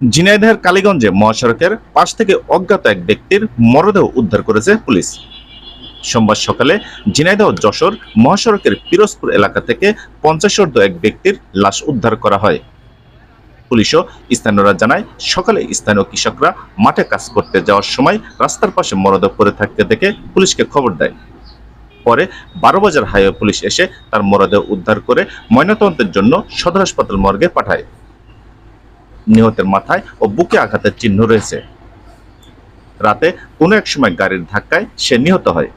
ঝিনাইদহের কালীগঞ্জে মহাসড়কের পাশ থেকে অজ্ঞাত এক ব্যক্তির মরদেহ উদ্ধার করেছে পুলিশ। সোমবার সকালে ঝিনাইদহ যশোর মহাসড়কের পিরোজপুর এলাকা থেকে পঞ্চাশোর্ধ এক ব্যক্তির লাশ উদ্ধার করা হয়। পুলিশও স্থানীয়রা জানায়, সকালে স্থানীয় কৃষকরা মাঠে কাজ করতে যাওয়ার সময় রাস্তার পাশে মরদেহ পড়ে থাকতে দেখে পুলিশকে খবর দেয়। পরে বারো বাজার হাইওয়ে পুলিশ এসে তার মরদেহ উদ্ধার করে ময়নাতদন্তের জন্য সদর হাসপাতাল মর্গে পাঠায়। নিহতের মাথায় ও বুকে আঘাতের চিহ্ন রয়েছে। রাতে কোনো এক সময় গাড়ির ধাক্কায় সে নিহত হয়।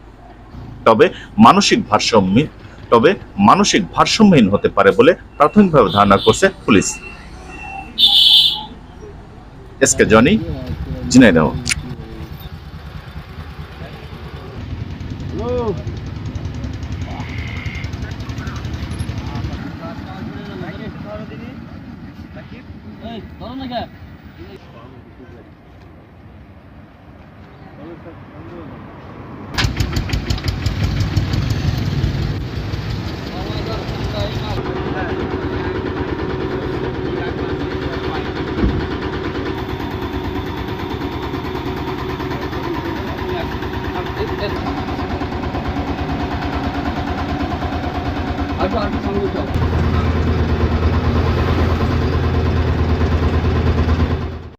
তবে মানসিক ভারসাম্যহীন তবে মানসিক ভারসাম্যহীন হতে পারে বলে প্রাথমিকভাবে ধারণা করছে police. SK Jony Jhenaidah Hey, dalınla gel. Arka arka sandığı çal.